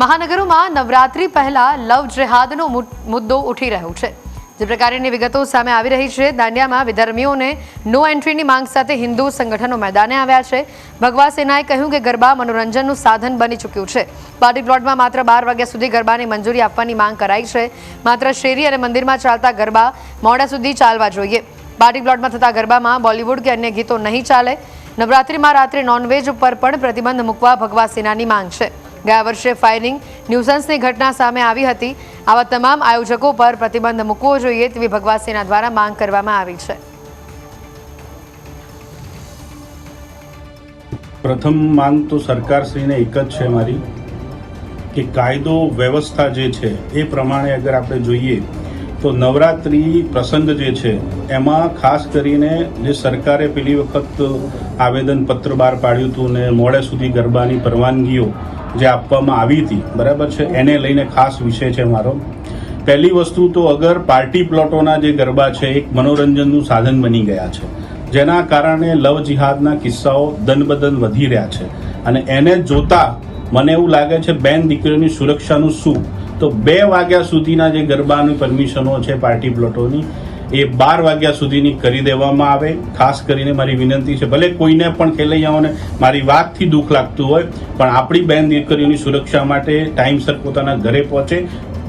મહાનગરોમાં નવરાત્રી પહેલા લવ જેહાદનો મુદ્દો ઉઠી રહ્યો છે. જે પ્રકારની વિગતો સામે આવી રહી છે, દાંડિયામાં વિધર્મીઓને નો એન્ટ્રીની માંગ સાથે હિન્દુ સંગઠનો મેદાને આવ્યા છે. ભગવા સેનાએ કહ્યું કે ગરબા મનોરંજનનું સાધન બની ચૂક્યું છે. પાર્ટી પ્લોટમાં માત્ર બાર વાગ્યા સુધી ગરબાની મંજૂરી આપવાની માંગ કરાઈ છે. માત્ર શેરી અને મંદિરમાં ચાલતા ગરબા મોડા સુધી ચાલવા જોઈએ. પાર્ટી પ્લોટમાં થતા ગરબામાં બોલિવૂડ કે અન્ય ગીતો નહીં ચાલે. નવરાત્રિમાં રાત્રે નોનવેજ ઉપર પણ પ્રતિબંધ મૂકવા ભગવા સેનાની માંગ છે. ગયા વર્ષે ફાયરિંગ ન્યુસન્સની ઘટના સામે આવી હતી. આવા તમામ આયોજકો પર પ્રતિબંધ મૂકવો જોઈએ તેવી ભગવાસેના દ્વારા માંગ કરવામાં આવી છે. પ્રથમ માંગ તો સરકારશ્રીને એક જ છે મારી, કે કાયદો વ્યવસ્થા જે છે એ પ્રમાણે અગર આપણે જોઈએ તો નવરાત્રિ પ્રસંગ જે છે એમાં ખાસ કરીને જે સરકારે પેલી વખત આવેદન પત્ર બહાર પાડ્યું હતું ને મોડે સુધી ગરબાની પરવાનગીઓ જે આપવામાં આવી હતી, બરાબર છે? એને લઈને ખાસ વિષય છે મારો. પહેલી વસ્તુ તો અગર પાર્ટી પ્લોટોના જે ગરબા છે, એક મનોરંજનનું સાધન બની ગયા છે, જેના કારણે લવ જિહાદના કિસ્સાઓ દનબદન વધી રહ્યા છે. અને એને જોતા મને એવું લાગે છે, બેન દીકરીઓની સુરક્ષાનું શું? તો બે વાગ્યા સુધીના જે ગરબાની પરમિશનો છે પાર્ટી પ્લોટોની એ બાર વાગ્યા સુધીની કરી દેવામાં આવે. ખાસ કરીને મારી વિનંતી છે, ભલે કોઈને પણ ખેલૈયાઓને મારી વાતથી દુઃખ લાગતું હોય, પણ આપણી બેન દીકરીઓની સુરક્ષા માટે ટાઈમસર પોતાના ઘરે પહોંચે.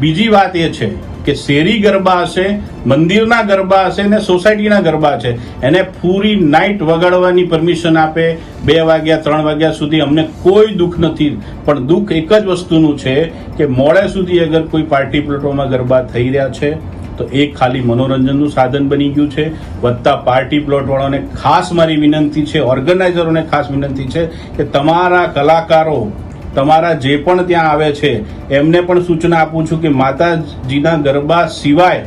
બીજી વાત એ છે કે શેરી ગરબા હશે, મંદિરના ગરબા હશે ને સોસાયટીના ગરબા છે, એને પૂરી નાઇટ વગાડવાની પરમિશન આપે. બે વાગ્યા, ત્રણ વાગ્યા સુધી અમને કોઈ દુઃખ નથી. પણ દુઃખ એક જ વસ્તુનું છે કે મોડે સુધી અગર કોઈ પાર્ટી પ્લોટોમાં ગરબા થઈ રહ્યા છે તો એ ખાલી મનોરંજનનું સાધન બની ગયું છે. વધતા પાર્ટી પ્લોટવાળાને ખાસ મારી વિનંતી છે, ઓર્ગેનાઇઝરોને ખાસ વિનંતી છે કે તમારા કલાકારો, તમારા જે પણ ત્યાં આવે છે, એમને પણ સૂચના આપું છું કે માતાજીના ગરબા સિવાય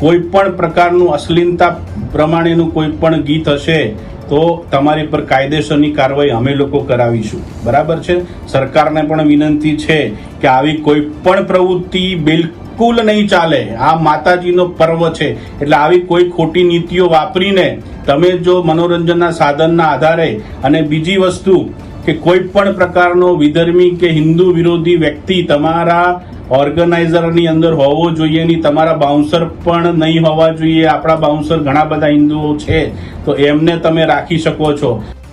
કોઈ પણ પ્રકારનું અશ્લીલતા પ્રમાણેનું કોઈ પણ ગીત હશે તો તમારી પર કાયદેસરની કાર્યવાહી અમે લોકો કરાવીશું. બરાબર છે? સરકારને પણ વિનંતી છે કે આવી કોઈ પણ પ્રવૃત્તિ બિલકુલ નહીં ચાલે. આ માતાજીનો પર્વ છે. એટલે આવી કોઈ ખોટી નીતિઓ વાપરીને તમે જો મનોરંજનના સાધનના આધારે અને બીજી વસ્તુ કે કોઈ પણ પ્રકારનો વિધર્મી કે હિન્દુ વિરોધી વ્યક્તિ તમારા ઓર્ગેનાઇઝરની અંદર હોવો જોઈએ નહીં, તમારા બાઉન્સર પણ નહીં હોવા જોઈએ. આપણા બાઉન્સર ઘણા બધા હિન્દુઓ છે. તો એમને તમે રાખી શકો છો.